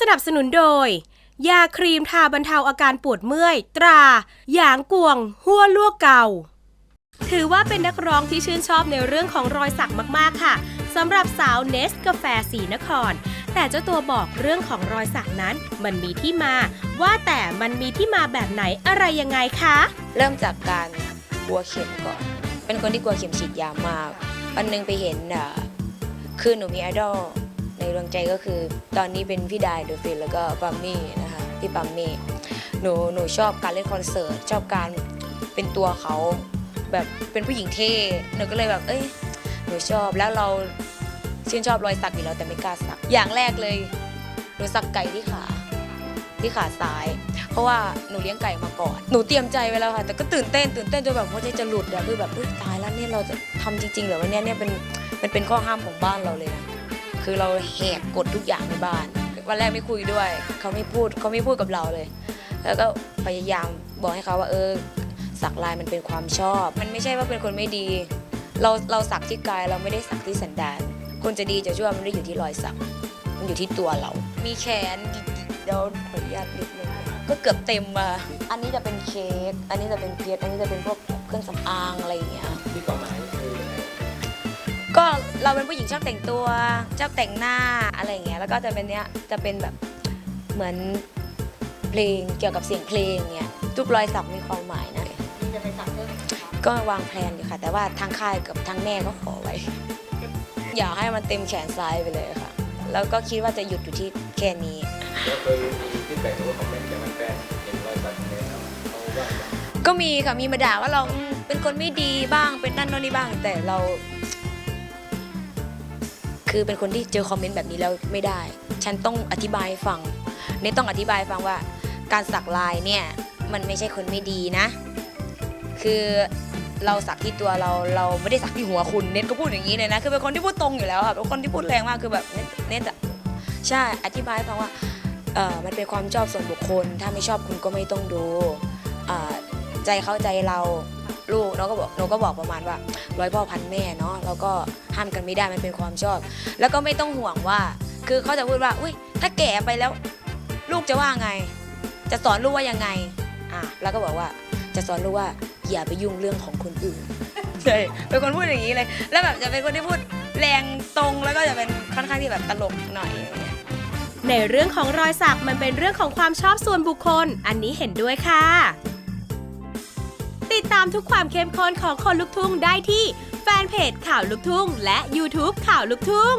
สนับสนุนโดย ยาครีมทาบรรเทาอาการปวดเมื่อย ตรา หยางกวง หัวลวกเก่า ถือว่าเป็นนักร้องที่ชื่นชอบในเรื่องของรอยสักมากๆค่ะสำหรับสาวเนสกาแฟสีนคร แต่เจ้าตัวบอกเรื่องของรอยสักนั้น มันมีที่มา ว่าแต่มันมีที่มาแบบไหนอะไรยังไงคะ เริ่มจากการกลัวเข็มก่อน เป็นคนที่กลัวเข็มฉีดยามากวันหนึงไปเห็นคือหนูมีไอดอล ในดวงใจก็คือตอนนี้เป็นพี่ดายเดอะฟินแล้วก็ปัมมี่นะคะพี่ปัมมี่หนูหนูชอบการเล่นคอนเสิร์ตชอบการเป็นตัวเขาแบบเป็นผู้หญิงเท่หนูก็เลยแบบเอ้ยหนูชอบแล้วเราชื่นชอบรอยสักอยู่แล้วแต่ไม่กล้าสัก อย่างแรกเลยหนูสักไก่ที่ขาที่ขาซ้าย เพราะว่าหนูเลี้ยงไก่มาก่อน หนูเตรียมใจไว้แล้วค่ะ แต่ก็ตื่นเต้นตื่นเต้นจนแบบหัวใจจะหลุดอะคือแบบอุ๊ยตายแล้วเนี่ยเราจะทำจริงๆหรือวันนี้เนี่ยเป็นมันเป็นข้อห้ามของบ้านเราเลยนะ คือเราแหกกฎทุกอย่างในบ้าน วันแรกไม่คุยด้วย เขาไม่พูดเขาไม่พูดกับเราเลย แล้วก็พยายามบอกให้เขาว่าเออสักลายมันเป็นความชอบ มันไม่ใช่ว่าเป็นคนไม่ดี เราเราสักที่กายเราไม่ได้สักที่สันดาน คนจะดีจะชั่วมันไม่ได้อยู่ที่รอยสัก มันอยู่ที่ตัวเรา มีแขนหยิกๆเดี๋ยวขออนุญาตนิดนึงก็เกือบเต็มมา อันนี้จะเป็นเค้ก อันนี้จะเป็นเพชร อันนี้จะเป็นพวกเครื่องสำอางอะไรอย่างเงี้ย เราเป็นผู้หญิงชอบแต่งตัวชอบแต่งหน้าอะไรอย่างเงี้ยแล้วก็จะเป็นเนี้ยจะเป็นแบบเหมือนเพลงเกี่ยวกับเสียงเพลงเงี้ยทุกรอยสักมีความหมายนะจะไปสักเพิ่มก็วางแผนอยู่ค่ะ แต่ว่าทางค่ายกับทางแม่ก็ขอไว้ อยากให้มันเต็มแขนซ้ายไปเลยค่ะ แล้วก็คิดว่าจะหยุดอยู่ที่แค่นี้แล้วเคยมีฟีดแบ็กหรือว่าคอมเมนต์จากแฟนๆเห็นรอยสักเนี่ยครับเขาว่าก็มีค่ะมีมาด่าว่าเราเป็นคนไม่ดีบ้างเป็นนั่นโน่นนี่บ้าง แต่เรา คือเป็นคนที่เจอคอมเมนต์แบบนี้แล้วไม่ได้ ฉันต้องอธิบายฟังเนตต้องอธิบายฟังว่า การสักลายเนี่ยมันไม่ใช่คนไม่ดีนะ คือเราสักที่ตัวเราเราไม่ได้สักที่หัวคุณเน็ตก็พูดอย่างนี้เลยนะ คือเป็นคนที่พูดตรงอยู่แล้วค่ะเป็นคนที่พูดแรงมากคือแบบเน็ตเนตอะใช่อธิบายฟังว่าเออมันเป็นความชอบส่วนบุคคล ถ้าไม่ชอบคุณก็ไม่ต้องดูใจเข้าใจเรา ลูกเราก็บอกหนูก็บอกประมาณว่าร้อยพ่อพันแม่เนาะเราก็ห้ามกันไม่ได้มันเป็นความชอบ แล้วก็ไม่ต้องห่วงว่า คือเขาจะพูดว่า อุ้ยถ้าแก่ไปแล้ว ลูกจะว่าไง จะสอนลูกว่ายังไงอะแล้วก็บอกว่าจะสอนลูกว่าอย่าไปยุ่งเรื่องของคนอื่นใช่เป็นคนพูดอย่างนี้เลย แล้วแบบจะเป็นคนที่พูดแรงตรงแล้วก็จะเป็นค่อนข้างที่แบบตลกหน่อยอย่างเงี้ยในเรื่องของรอยสักมันเป็นเรื่องของความชอบส่วนบุคคล อันนี้เห็นด้วยค่ะ ติดตามทุกความเข้มข้นของคนลุกทุ่งได้ที่แฟนเพจข่าวลุกทุ่ง และ YouTube ข่าวลุกทุ่ง